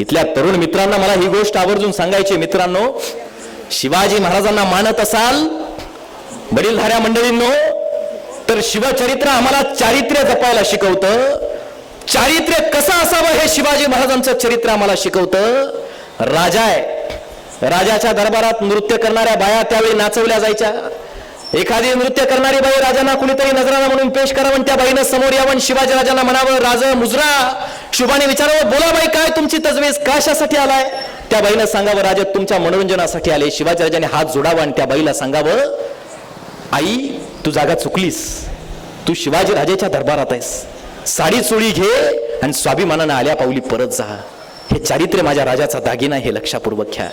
इथल्या तरुण मित्रांना मला ही गोष्ट आवर्जून सांगायची मित्रांनो. शिवाजी महाराजांना मानत असाल वडीलधाऱ्या मंडळींनो तर शिवचरित्र आम्हाला चारित्र्य जपायला शिकवतं. चारित्र्य कसं असावं हे शिवाजी महाराजांचं चरित्र आम्हाला शिकवतं. राजा आहे. राजाच्या दरबारात नृत्य करणाऱ्या बाया त्यावेळी नाचवल्या जायच्या. एखादी नृत्य करणारी बाई राजांना कुणीतरी नजराना म्हणून पेश करावं त्या बाईनं समोर यावं शिवाजी राजांना म्हणावं राज मुजरा शुभाने विचारावं बोला बाई काय तुमची तजवीज? कशासाठी आलाय? त्या बाईला सांगावं राजा तुमच्या मनोरंजनासाठी आले. शिवाजी राजाने हात जोडावा आणि त्या बाईला सांगावं आई तू जागा चुकलीस. तू शिवाजी राजाच्या दरबारात आहेस. साडी चोळी घे आणि स्वाभिमानानं आल्या पाऊली परत जा. हे चारित्र्य माझ्या राजाचा दागिना हे लक्षापूर्वक घ्या.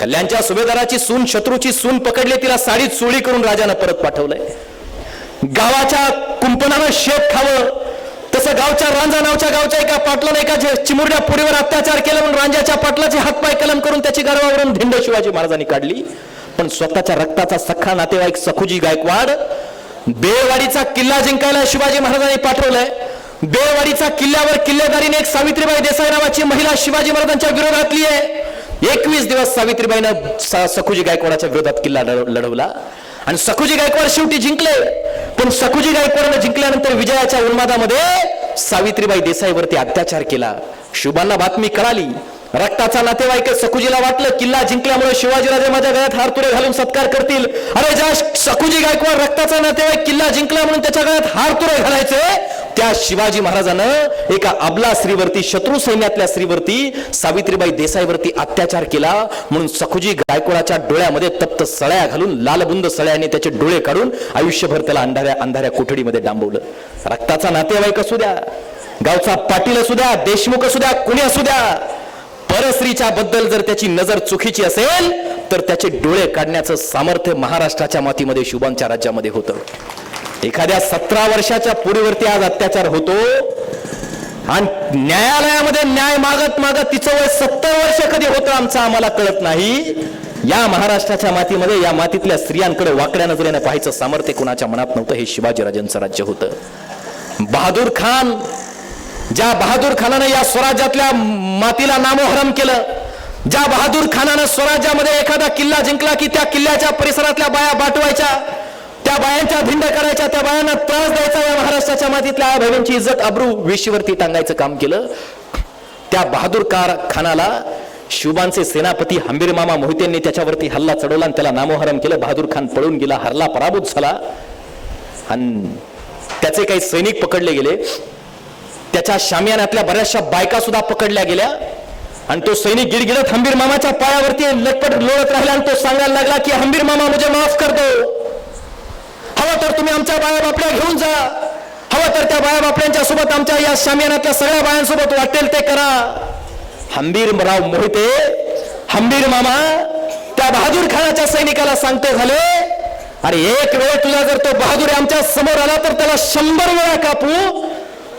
कल्याणच्या सुभेदाराची सून शत्रूची सून पकडली तिला साडी चोळी करून राजानं परत पाठवलंय. गावाच्या कुंपणानं शेत खावं जसं गावच्या रांजा नावच्या गावच्या एका पाटलाने एका जे चिमुरड्या पुरीवर अत्याचार केला म्हणून रांजाच्या पाटलाचे हातपाय कलम करून त्याची गर्वावरून धिंड शिवाजी महाराजांनी काढली. पण स्वतःच्या रक्ताचा सख्खा नातेवाईक सखुजी गायकवाड बेळवाडीचा किल्ला जिंकायला शिवाजी महाराजांनी पाठवलंय. बेळवाडीचा किल्ल्यावर किल्लेदारीने एक सावित्रीबाई देसाई नावाची महिला शिवाजी महाराजांच्या विरोधातली आहे. एकवीस दिवस सावित्रीबाईनं सखुजी गायकवाडाच्या विरोधात किल्ला लढ- लढवला. आणि सखुजी गायकवाड शेवटी जिंकले. पण सखुजी गायकवाडनं जिंकल्यानंतर विजयाच्या उन्मादामध्ये सावित्रीबाई देसाईवरती अत्याचार केला. शुभांना बातमी कळाली. रक्ताचा नातेवाईक सखुजीला वाटलं किल्ला जिंकल्यामुळे शिवाजीराजे माझ्या गळ्यात हारतुरे घालून सत्कार करतील. अरे ज्या सखुजी गायकवाड रक्ताचा नातेवाईक किल्ला जिंकला म्हणून त्याच्या गळ्यात हारतुरे घालायचे? त्या शिवाजी महाराजानं एका अबला स्त्रीवरती शत्रू सैन्यातल्या स्त्रीवरती सावित्रीबाई देसाईवरती अत्याचार केला. म्हणून सखुजी गायकवाडाच्या डोळ्यामध्ये तप्त सळ्या घालून लालबुंद सळ्याने त्याचे डोळे काढून आयुष्यभर त्याला अंधाऱ्या अंधाऱ्या कोठडीमध्ये डांबवलं. रक्ताचा नातेवाईक असू द्या गावचा पाटील असू द्या देशमुख असू द्या कुणी असू द्या परस्त्रीच्या बद्दल जर त्याची नजर चुकीची असेल तर त्याचे डोळे काढण्याचं सामर्थ्य महाराष्ट्राच्या मातीमध्ये शुभांच्या राज्यामध्ये होतं. एखाद्या सतरा वर्षाच्या पुरीवरती आज अत्याचार होतो आणि न्यायालयामध्ये न्याय मागत मागत तिचं वय सत्तर वर्ष कधी होतं आमचं आम्हाला कळत नाही. या महाराष्ट्राच्या मातीमध्ये या मातीतल्या स्त्रियांकडे वाकड्या नजरेने पाहायचं सामर्थ्य कोणाच्या मनात नव्हतं हे शिवाजीराजांचं राज्य होतं. बहादूर खान ज्या बहादूर खानानं या स्वराज्यातल्या मातीला नामोहरम केलं ज्या बहादूर खानानं स्वराज्यामध्ये एखादा किल्ला जिंकला की त्या किल्ल्याच्या परिसरातल्या बाया बाटवायच्या त्या बायांच्या भिंड करायच्या त्या बायांना त्रास द्यायचा या महाराष्ट्राच्या मातीतल्या आया बहिणींची इज्जत अब्रू वेशीवरती टांगायचं काम केलं. त्या बहादूर कार खानाला शिवबांचे सेनापती हंबीर मामा मोहितेंनी त्याच्यावरती हल्ला चढवला आणि त्याला नामोहरम केलं. बहादूर खान पळून गेला हरला पराभूत झाला. आणि त्याचे काही सैनिक पकडले गेले. त्याच्या शामियानातल्या बऱ्याचशा बायका सुद्धा पकडल्या गेल्या. आणि तो सैनिक गिडगिडत हंबीर मामाच्या पायावरती लटपट लोळत राहिला आणि तो सांगायला लागला की हंबीर मामा मुझे माफ कर दो. हवं तर तुम्ही आमच्या बाया बापड्या घेऊन जा. हवं तर त्या बाया बापड्यांच्या सोबत आमच्या या शामियानातल्या सगळ्या बायांसोबत वाटेल ते करा. हंबीरराव मोहिते हंबीर मामा त्या बहादूर खानाच्या सैनिकाला सांगते झाले अरे एक वेळ तुला जर तो बहादूर आमच्यासमोर आला तर त्याला शंभर वेळा कापू.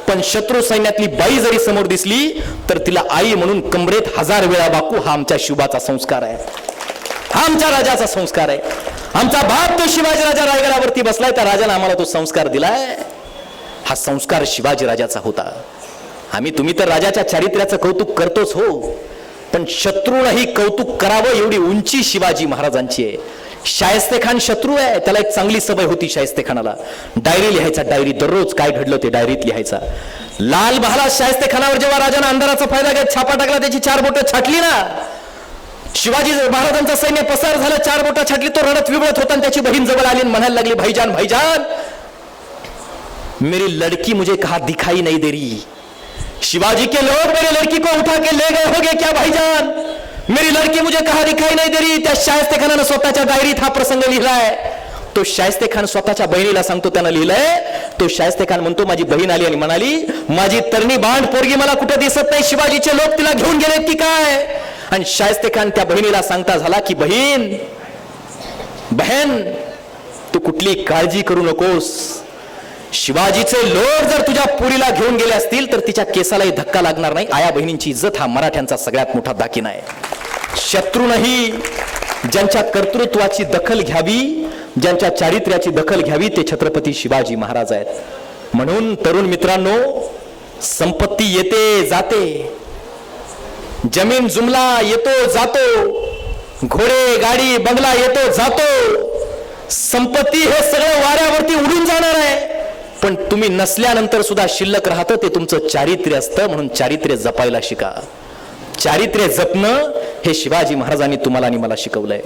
पण शत्रू सैन्यातली बाई जरी समोर दिसली तर तिला आई म्हणून कमरेत हजार वेळा बाकू हा आमच्या शुभाचा संस्कार आहे. हा आमच्या राजाचा संस्कार आहे. आमचा बाप तो शिवाजी राजा रायगडावरती बसलाय त्या राजाने आम्हाला तो संस्कार दिलाय. हा संस्कार शिवाजी राजाचा होता. आम्ही तुम्ही तर राजाच्या चारित्र्याचं कौतुक करतोच हो. पण शत्रूनही कौतुक करावं एवढी उंची शिवाजी महाराजांची आहे. शायस्ते खान शत्रू आहे त्याला एक चांगली सवय होती शायस्ते खानाला. डायरी लिहायचा डायरी दररोज काय घडलं ते डायरीत लिहायचा. लाल बहाला शायस्ते खानावर जेव्हा राजाने अंधाराचा फायदा घेत छापा टाकला त्याची चार बोटं छाटली ना. शिवाजी महाराजांचं सैन्य पसार झालं चार बोटा छाटली तो रडत विवळत होता आणि त्याची बहीण जवळ आली म्हणायला लागली भाईजान भाईजान मेरी लड़की मुझे कहा दिखाई नहीं दे रही? शिवाजी के लोग मेरी लड़की को उठा के ले गए होगे क्या भाईजान? मेरी लड़की मुझे कहा दिखाई नहीं दे रही? त्या शायस्ते खानानं स्वतःच्या डायरीत हा प्रसंग लिहिलाय. तो शायस्ते खान स्वतःच्या बहिणीला सांगतो त्यानं लिहिलंय तो शायस्ते खान म्हणतो माझी बहीण आली आणि म्हणाली माझी तरणी बांड पोरगी मला कुठे दिसत नाही? शिवाजीचे लोक तिला घेऊन गेलेत की काय? आणि शायस्ते खान त्या बहिणीला सांगता झाला की बहीण बहन तू कुठली काळजी करू नकोस. शिवाजीचे लोक जर तुझ्या पुरीला घेऊन गेले असतील तर तिच्या केसालाही धक्का लागणार नाही. आया बहिणींची इज्जत हा मराठ्यांचा सगळ्यात मोठा दाखिना आहे. शत्रूनही ज्यांच्या कर्तृत्वाची दखल घ्यावी ज्यांच्या चारित्र्याची दखल घ्यावी ते छत्रपती शिवाजी महाराज आहेत. म्हणून तरुण मित्रांनो संपत्ती येते जाते. जमीन जुमला येतो जातो. घोडे गाडी बंगला येतो जातो. संपत्ती हे सगळं वाऱ्यावरती उडून जाणार आहे. पण तुम्ही नसल्यानंतर सुद्धा शिल्लक राहतं ते तुमचं चारित्र्य असतं म्हणून चारित्र्य जपायला शिका. चारित्र्य जपणं हे शिवाजी महाराजांनी तुम्हाला आणि मला शिकवलंय.